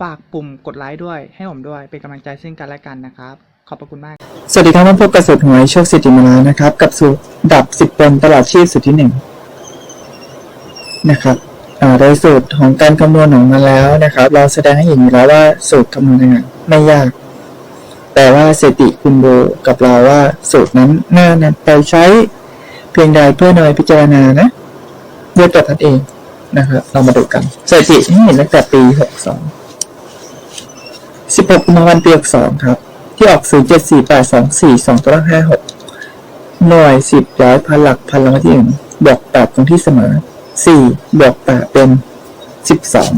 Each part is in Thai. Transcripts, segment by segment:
ฝากปุ่มกดไลค์ด้วยให้ผมด้วยเป็นกำลังใจซึ่งกันและกันนะครับ ขอบพระคุณมาก สวัสดีครับมาพบกับสูตรหวยโชคสิทธิมาลานะครับ กับสูตรดับสิบเป็นตลอดชีพสูตรที่หนึ่งนะครับโดยสูตรของการคำนวณของมันแล้วนะครับ เราแสดงให้เห็นอยู่แล้วว่าสูตรคำนวณยังไงไม่ยาก แต่ว่าสติคุณดูกับเราว่าสูตรนั้นน่านำไปใช้เพียงใดเพื่อนำไปพิจารณานะด้วยตัวท่านเองนะครับ เรามาดูกันสติให้เห็นตั้งแต่ปีห กสองสิบหกกุมภาพันธ์ปีหกสองครับ ที่ออกศูนย์เจ็ดสี่แปดสองสี่สองตัวละห้าหกหน่วยสิบร้อยพันหลักพันรางวัลที่หนึ่งบวกแปดตรงที่เสมอสี่บวกแปดเป็นสิบสอง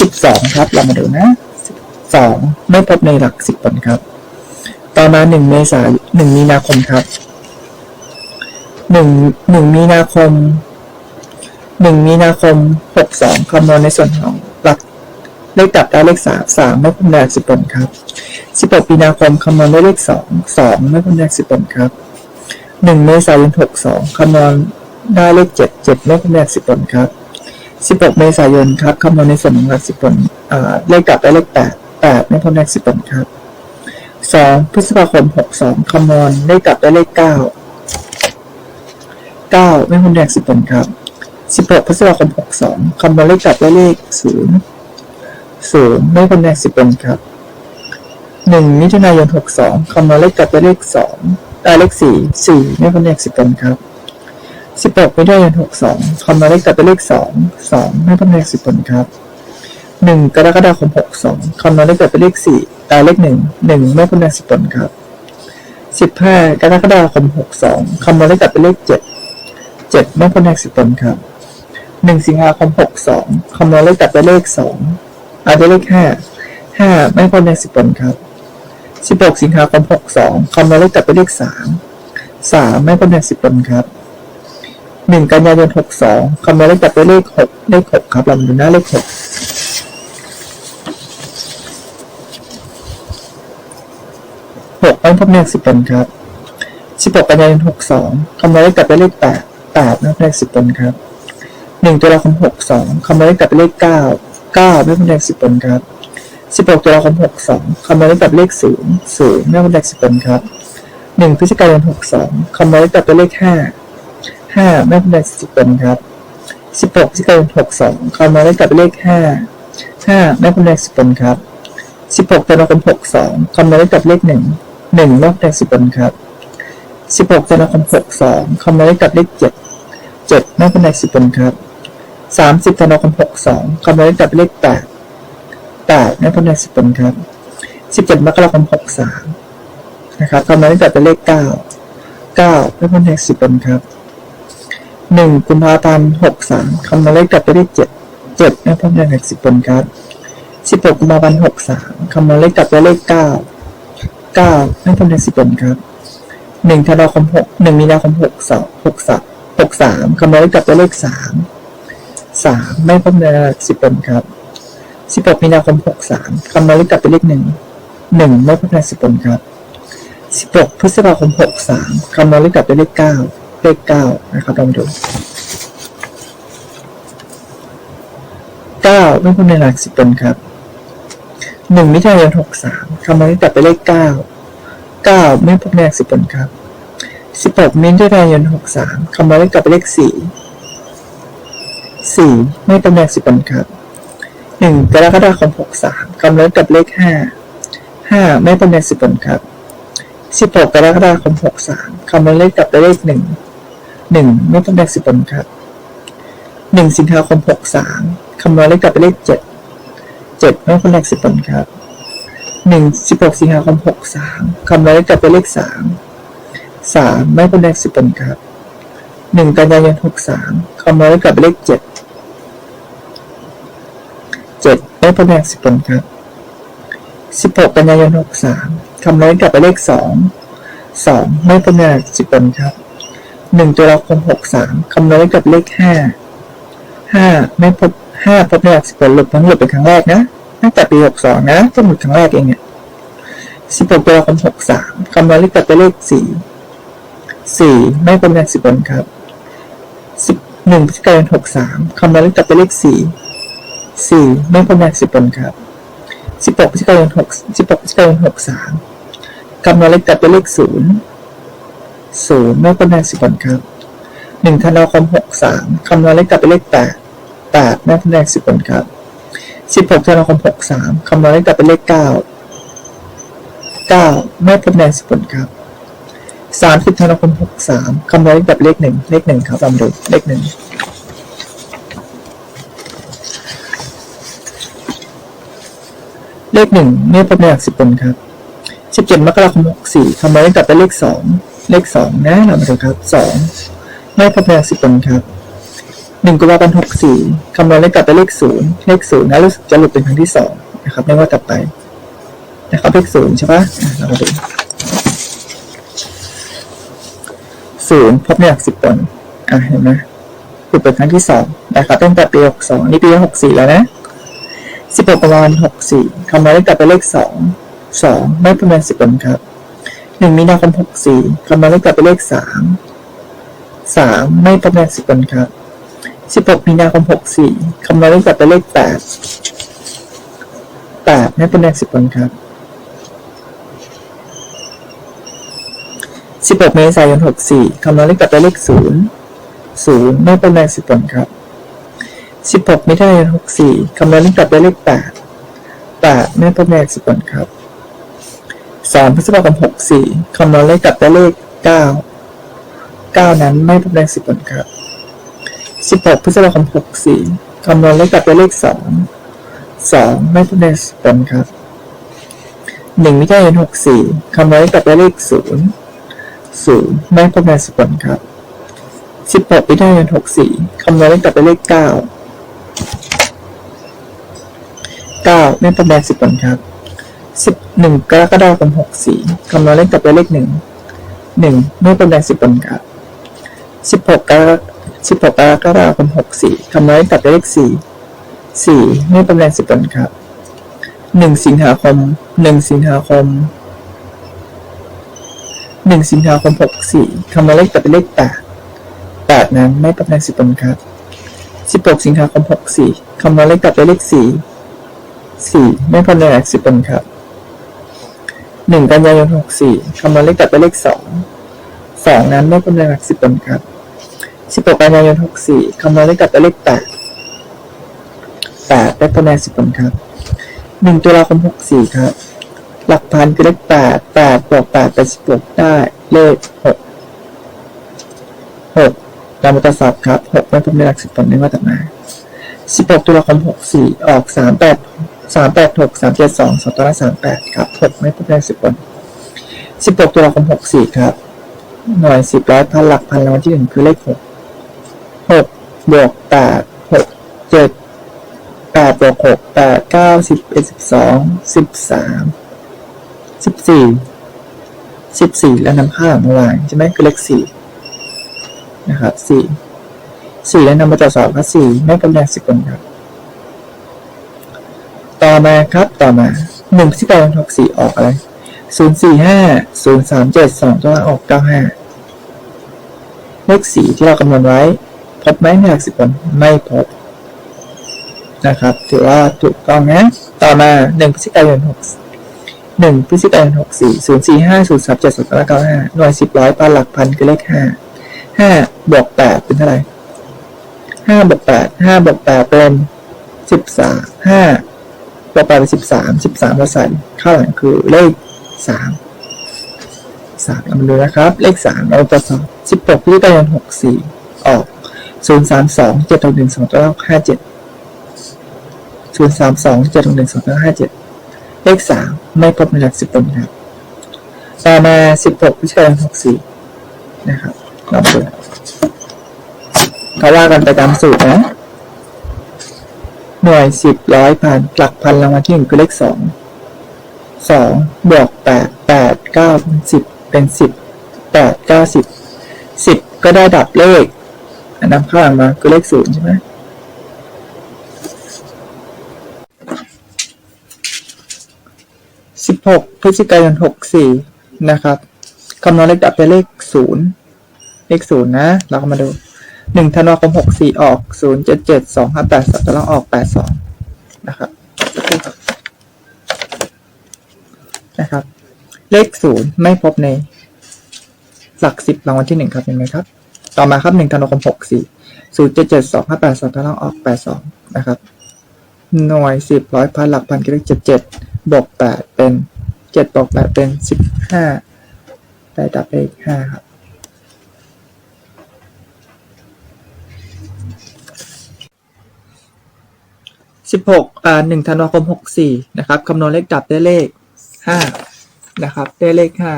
สิบสองครับ เรามาดูนะสองไม่พบในหลักสิบผลครับ ต่อมาหนึ่งเมษายนหนึ่งมีนาคมครับหนึ่งหนึ่งมีนาคมหนึ่งมีนาคมหกสองคำนวณในส่วนของ หลักเลขตัดได้เลขสามสามไม่พ้นแรกสิบผลครับสิบหกมีนาคมคำนวณได้เลขสองสองไม่พ้นแรกสิบผลครับหนึ่งเมษายนหกสองคำนวณได้เลขเจ็ดเจ็ดไม่พ้นแรกสิบผลครับสิบหกเมษายนครับคำนวณในส่วนของหลักสิบผลอ่าเลขกลับได้เลขแปดแปดไม่พ้นแรกสิบผลครับสองพฤษภาคมหกสองคำนวณเลขกลับได้เลขเก้าเก้าไม่พ้นแรกสิบผลครับสิบหกพฤษภาคมหกสองคำนวณเลขกลับได้เลขศูนย์ ศูนย์ไม่พ้นแรกสิบเป็นครับหนึ่งมิถุนายนหกสองคำนวณเลขกลับไปเลขสองได้เลขสี่สี่ไม่พ้นแรกสิบเป็นครับสิบหกมิถุนายนหกสองคำนวณเลขกลับไปเลขสองสองไม่พ้นแรกสิบเป็นครับหนึ่งกรกฎาคมหกสองคำนวณเลขกลับไปเลขสี่ได้เลขหนึ่งหนึ่งไม่พ้นแรกสิบเป็นครับสิบห้ากรกฎาคมหกสองคำนวณเลขกลับไปเลขเจ็ดเจ็ดไม่พ้นแรกสิบเป็นครับหนึ่งสิงหาคมหกสองคำนวณเลขกลับไปเลขสอง อาจจะเลขห้าห้าไม่พ้นในสิบผลครับสิบหกสิงหาคมหกสองคำนวณเลขกลับไปเลขสามสามไม่พ้นในสิบผลครับหนึ่งกันยายนหกสองคำนวณเลขกลับไปเลขหกเลขหกครับเราดูหน้าเลขหกหกไม่พ้นในสิบผลครับสิบหกกันยายนหกสองคำนวณเลขกลับไปเลขแปดแปดไม่พ้นในสิบผลครับหนึ่งตุลาคมหกสองคำนวณเลขกลับไปเลขเก้า ก้าไม่พ้นเลขสิบผลครับสิบหกตุลาคมหกสองคำนวณเลขกับเลขศูนย์ศูนย์ไม่พ้นเลขสิบผลครับหนึ่งพฤศจิกายนหกสองคำนวณเลขกับเลขห้าห้าไม่พ้นเลขสิบผลครับสิบหกพฤศจิกายนหกสองคำนวณเลขกับเลขห้าห้าไม่พ้นเลขสิบผลครับสิบหกตุลาคมหกสองคำนวณเลขกับเลขหนึ่งหนึ่งไม่พ้นเลขสิบผลครับสิบหกตุลาคมหกสองคำนวณเลขกับเลขเจ็ดเจ็ดไม่พ้นเลขสิบผลครับ สามสิบธันวาคมหกสองคำนวณกับเลขแปดแปดไม่พ้นในสิบเป็นครับสิบเจ็ดมกราคมหกสามนะครับคำนวณกับเลขเก้าเก้าไม่พ้นในสิบเป็นครับหนึ่งกุมภาพันธ์หกสามคำนวณกับเลขเจ็ดเจ็ดไม่พ้นในสิบเป็นครับสิบหกกุมภาพันธ์หกสามคำนวณกับเลขเก้าเก้าไม่พ้นในสิบเป็นครับหนึ่งธันวาคมหกหนึ่งมีนาคมหกสองหกสามหกสามคำนวณกับเลขสาม สามไม่พ้นในสิบเป็นครับสิบหกมีนาคมหกสามคำนวณเลขกลับเป็นเลขหนึ่งหนึ่งไม่พ้นในสิบเป็นครับสิบหกพฤษภาคมหกสามคำนวณเลขกลับเป็นเลขเก้าเลขเก้านะครับลองดูเก้าไม่พ้นในหลักสิบเป็นครับหนึ่งมิถุนายนหกสามคำนวณเลขกลับเป็นเลขเก้าเก้าไม่พ้นในหลักสิบเป็นครับสิบหกมิถุนายนหกสามคำนวณเลขกลับเป็นเลขสี่ สี่ไม่ตำแหน่งสิบผลครับหนึ่งกรกฎาคมหกสามกำเนิดกับเลขห้าห้าไม่ตำแหน่งสิบผลครับสิบหกกรกฎาคมหกสามคำนวณเลขกับเลขหนึ่งหนึ่งไม่ต้องแดงสิบผลครับหนึ่งสิงหาคมหกสามคำนวณเลขกลับไปเลขเจ็ดเจ็ดไม่ต้องแดงสิบผลครับหนึ่งสิบหกสิงหาคมหกสามคำนวณเลขกลับไปเลขสามสามไม่ต้องแดงสิบผลครับหนึ่งกันยายนหกสามคำนวณเลขกลับไปเลขเจ็ด เจ็ดไม่ต้องแดงสิบผลครับสิบหกกันยายนหกสามคำนวณเลขกลับไปเลขสองสองไม่ต้องแดงสิบผลครับหนึ่งตุลาคมหกสามคำนวณได้กับเลขห้าห้าไม่พบห้าพบในหลักสิบผลหลุดทั้งหลุดเป็นครั้งแรกนะตั้งแต่ปีหกสองนะต้องหลุดครั้งแรกเองเนี่ยสิบหกตุลาคมหกสามคำนวณได้กับไปเลขสี่สี่ไม่พบในหลักสิบผลครับสิบหนึ่งพฤศจิกายนหกสามคำนวณได้กับไปเลขสี่ สี่ไม่พบในหลักสิบผลครับสิบหกพฤศจิกายนหกสิบหกพฤศจิกายนหกสามคำนวณได้กับเลขศูนย์ศูนย์ไม่เป็นแรงสิบผลครับหนึ่งธันวาคมหกสามคำนวณเลขกลับไปเลขแปดแปดไม่เป็นแรงสิบผลครับสิบหกธันวาคมหกสามคำนวณเลขกลับไปเลขเก้าเก้าไม่เป็นแรงสิบผลครับสามสิบธันวาคมหกสามคำนวณเลขกลับเลขหนึ่งเลขหนึ่งครับลองดูเลขหนึ่ง เลขหนึ่งไม่เป็นแรงสิบผลครับสิบเจ็ดมกราคมหกสี่คำนวณได้กลับไปเลขสองเลขสองนะเรามาดูครับสองไม่พบแรงสิบผลครับหนึ่งกุมภาพันธ์หกสี่คำนวณได้กลับไปเลขศูนย์เลขศูนย์นะรู้สึกจะหลุดเป็นครั้งที่สองนะครับไม่ว่ากลับไปนะครับเลขศูนย์ใช่ปะเรามาดูศูนย์พบในหลักสิบผลอะเห็นไหมหลุดเป็นครั้งที่สองนะครับตั้งแต่ปีหกสองนี่ปีหกสี่แล้วนะ สิบหกกุมาพันธ์หกสี่คำนวณได้กลับไปเลขสองสองไม่ประมาณสิบผลครับหนึ่งมีนาคมหกสี่คำนวณเลขกลับไปเลขสามสามไม่ประมาณสิบผลครับสิบหกมีนาคมหกสี่คำนวณเลขกลับไปเลขแปดแปดไม่ประมาณสิบผลครับสิบหกเมษายนหกสี่คำนวณเลขกลับไปเลขศูนย์ศูนย์ไม่ประมาณสิบผลครับ สิบหกไมิถุนายนหกสี่คำนวณเลขกลับไปเลขแปดแปดไม่ประมาณสิบผลครับสามพฤษภาคมหกสี่คำนวณเลขกลับได้เลขเก้าเก้านั้นไม่พบแรงสิบผลครับสิบหกพฤษภาคมหกสี่คำนวณเลขกลับได้เลขสองสองไม่พบแรงสิบผลครับหนึ่งมิถุนายนหกสี่คำนวณเลขกลับได้เลขศูนย์ศูนย์ไม่พบแรงสิบผลครับสิบหกมิถุนายนหกสี่คำนวณเลขกลับได้เลขเก้า เก้าไม่พบแรงสิบผลครับสิบหนึ่งกรกฎาคมหกสี่คำนวณเลขกลับไปเลขหนึ่งหนึ่งไม่เป็นแรงสิบผลครับสิบหกกรสิบหกกรกฎาคมหกสี่คำนวณเลขกลับไปเลขสี่สี่ไม่เป็นแรงสิบผลครับหนึ่งสิงหาคมหนึ่งสิงหาคมหนึ่งสิงหาคมหกสี่คำนวณเลขกับไปเลขแปดแปดนั้นไม่เป็นแรงสิบผลครับ สิบหกสิงหาคมหกสี่คำนวณเลขกลับไปเลขสี่สี่ไม่เป็นแรงสิบผลครับหนึ่งกันยายนหกสี่คำนวณเลขกลับไปเลขสองสองนั้นไม่เป็นหลักสิบผลครับสิบหกกันยายนหกสี่คำนวณเลขกลับไปเลขแปดแปดได้เป็นหลักสิบผลครับหนึ่งตุลาคมหกสี่ครับ หลักพันคือเลขแปดแปดบวกแปดเป็นสิบหกได้เลขหกหก รามาตรวจสอบครับหกไม่เป็นหลักสิบผลไม่ว่าแต่มาสิบหกตุลาคมหกสี่ออกสามแปดสามแปดหกสามเจ็ดสองสองตัวละสามแปดครับหกไม่พบแรงสิบคนสิบหกตัวละคมหกสี่ครับ หน่วยสิบร้อยพันหลักพันรางวัลที่หนึ่งคือเลขหกหกบวกแปดหกเจ็ดแปดบวกหกแปดเก้าสิบเอ็ดสิบสองสิบสามสิบสี่สิบสี่แล้วนำค่าเมื่อวานใช่ไหมคือเลขสี่ นะครับสี่สี่แล้วนำมาตรวจสอบครับสี่ไม่กำแรงสิบคนครับ ต่อมาครับต่อมาหนึ่งพฤศจิกายนหกสี่ออกอะไรศูนย์สี่ห้าศูนย์สามเจ็ดสองตัวออกเก้าห้าเลขสี่ที่เราคำนวณไว้ พบไหมในหลักสิบผลไม่พบนะครับ ถือว่าถูกต้องนะ ต่อมาหนึ่งพฤศจิกายนหกหนึ่งพฤศจิกายนหกสี่ศูนย์สี่ห้าศูนย์สามเจ็ดสองตัวเก้าห้าหน่วยสิบร้อยปานหลักพันคือเลขห้า ห้าบวกแปดเป็นเท่าไหร่ห้าบวกแปดห้าบวกแปดเป็นสิบสามห้าต่อไปดเป็นสิบสามสิบสามเราใส่ข้างหลังคือเลขสามสามเรามาดูนะครับ เลขสามเราตรวจสอบสิบหกพฤศจิกายนหกสี่ออกศูนย์สามสองเจ็ดหกหนึ่งสองตัวเลขห้าเจ็ดศูนย์สามสองเจ็ดหกหนึ่งสองตัวเลขห้าเจ็ดเลขสามไม่พบในหลักสิบบนครับต่อมาสิบหกพฤศจิกายนหกสี่นะครับ เขาว่ากันไปตามสูตรนะ หน่วยสิบร้อยพันหลักพันรางวัลที่หนึ่งคือเลขสองสองบวกแปดแปดเก้าสิบเป็นสิบแปดเก้าสิบสิบก็ได้ดับเลขอันนำข้างมาคือเลขศูนย์ใช่ไหมสิบหกพฤศจิกายนหกสี่นะครับคำนวณเลขดับได้เลขศูนย์ เลขศูนย์นะ เราก็มาดูหนึ่งธันวาคมหกสี่ออกศูนย์เจ็ดเจ็ดสองห้าแปดสองตารางออกแปดสองนะครับนะครับ เลขศูนย์ไม่พบในหลักสิบรางวัลที่หนึ่งครับเห็นไหมครับ ต่อมาครับหนึ่งธันวาคมหกสี่ศูนย์เจ็ดเจ็ดสองห้าแปดสองตารางออกแปดสองนะครับ หน่วยสิบร้อยพันหลักพันก็เลขเจ็ดเจ็ดบวกแปดเป็นเจ็ดบวกแปดเป็นสิบห้าได้ดับเลขห้าครับ สิบหกอ่าหนึ่งธันวาคมหกสี่นะครับคำนวณเลขดับได้เลขห้านะครับ ได้เลขห้า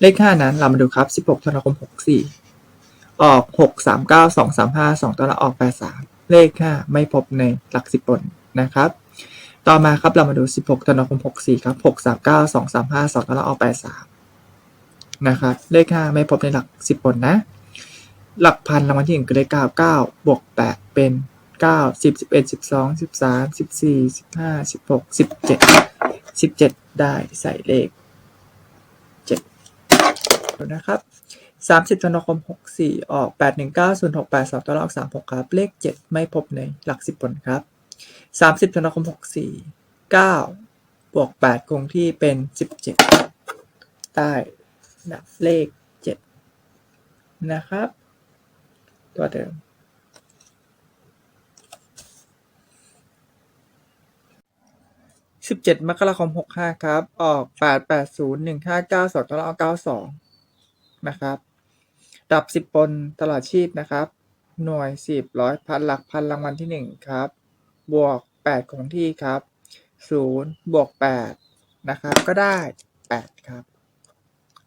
เลขห้านั้นเรามาดูครับสิบหกธันวาคมหกสี่ออกหกสามเก้าสองสามห้าสองตัวละออกแปดสามเลขห้าไม่พบในหลักสิบบนนะครับ ต่อมาครับเรามาดูสิบหกธันวาคมหกสี่ครับหกสามเก้าสองสามห้าสองตัวละออกแปดสามนะครับ เลขห้าไม่พบในหลักสิบบนนะ หลักพันรางวัลที่หนึ่งคือเลขเก้าเก้าบวกแปดเป็น เก้าสิบสิบเอ็ดสิบสองสิบสามสิบสี่สิบห้าสิบหกสิบเจ็ดสิบเจ็ดได้ใส่เลขเจ็ดนะครับสามสิบธันวาคมหกสี่ออกแปดหนึ่งเก้าศูนย์หกแปดสองตัวละออกสามหกครับ เลขเจ็ดไม่พบในหลักสิบผลครับสามสิบธันวาคมหกสี่เก้าบวกแปดคงที่เป็นสิบเจ็ดได้ดับเลขเจ็ดนะครับ ตัวเดิม สิบเจ็ดมกราคมหกห้าครับ ออกแปดแปดศูนย์หนึ่งห้าเก้าสองตลอดเก้าสองนะครับ ดับสิบปนตลอดชีพนะครับ หน่วยสิบร้อยพันหลักพันรางวัลที่หนึ่งครับ บวกแปดคงที่ครับศูนย์บวกแปดนะครับ ก็ได้แปดครับ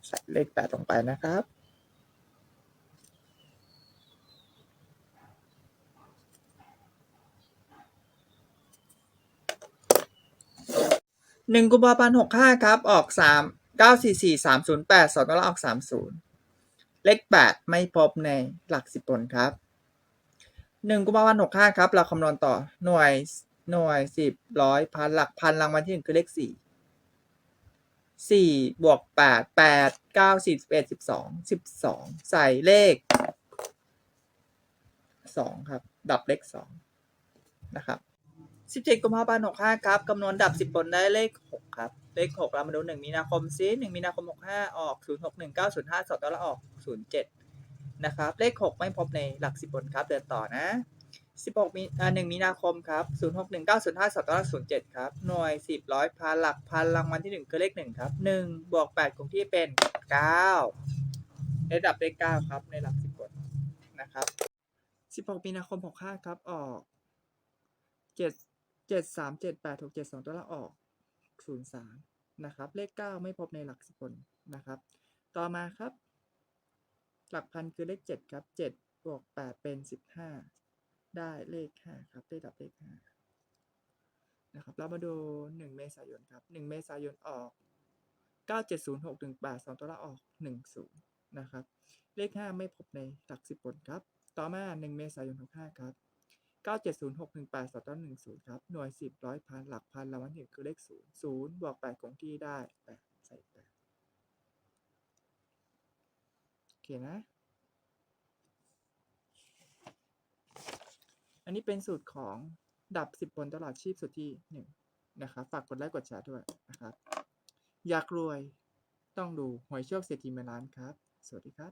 ใส่เลขแปดลงไปนะครับ หนึ่งกุมภาพันธ์หกห้าครับ ออกสามเก้าสี่สี่สามศูนย์แปดสองตัวละออกสามศูนย์เลขแปดไม่พบในหลักสิบผลครับหนึ่งกุมภาพันธ์หกห้าครับ เราคำนวณต่อหน่วยหน่วยสิบร้อยพันหลักพันรางวัลที่หนึ่งคือเลขสี่สี่บวกแปดแปดเก้าสิบสิบเอ็ดสิบสองสิบสองใส่เลขสองครับ ดับเลขสองนะครับ สิบเจ็ดกุมภาพันธ์หกห้าครับคำนวณดับสิบบนได้เลขหกครับ เลขหกเรามาดูหนึ่งมีนาคมซิหนึ่งมีนาคมหกห้าออกศูนย์หกหนึ่งเก้าศูนย์ห้าสองตัวละออกศูนย์เจ็ดนะครับ เลขหกไม่พบในหลักสิบบนครับ เดินต่อนะสิบหกมีหนึ่งมีนาคมครับศูนย์หกหนึ่งเก้าศูนย์ห้าสองตัวละศูนย์เจ็ดครับ หน่วยสิบร้อยพันหลักพันรางวัลที่หนึ่งคือเลขหนึ่งครับหนึ่งบวกแปดคงที่เป็นเก้าระดับเลขเก้าครับในหลักสิบบนนะครับสิบหกมีนาคมหกห้าครับออกเจ็ด เจ็ดสามเจ็ดแปดหกเจ็ดสองตัวละออกศูนย์สามนะครับ เลขเก้าไม่พบในหลักสิบคนนะครับ ต่อมาครับ หลักพันคือเลขเจ็ดครับเจ็ดบวกแปดเป็นสิบห้าได้เลขห้าครับ ได้ดับเลขห้านะครับ เรามาดูหนึ่งเมษายนครับหนึ่งเมษายนออกเก้าเจ็ดศูนย์หกถึงแปดสองตัวละออกหนึ่งศูนย์นะครับ เลขห้าไม่พบในหลักสิบผลครับ ต่อมาหนึ่งเมษายนหกห้าครับ เก้าเจ็ดศูนย์หกหนึ่งแปดสองต้นหนึ่งศูนย์ครับ หน่วยสิบร้อยพันหลักพันรางวัลที่หนึ่งคือเลขศูนย์ศูนย์บวกแปดคงที่ได้แปดใส่แปดโอเคนะ อันนี้เป็นสูตรของดับสิบบนตลอดชีพสูตรที่หนึ่งนะครับ ฝากกดไลค์กดแชร์ด้วยนะครับ อยากรวยต้องดูหวยโชคเศรษฐีเงินล้านครับ สวัสดีครับ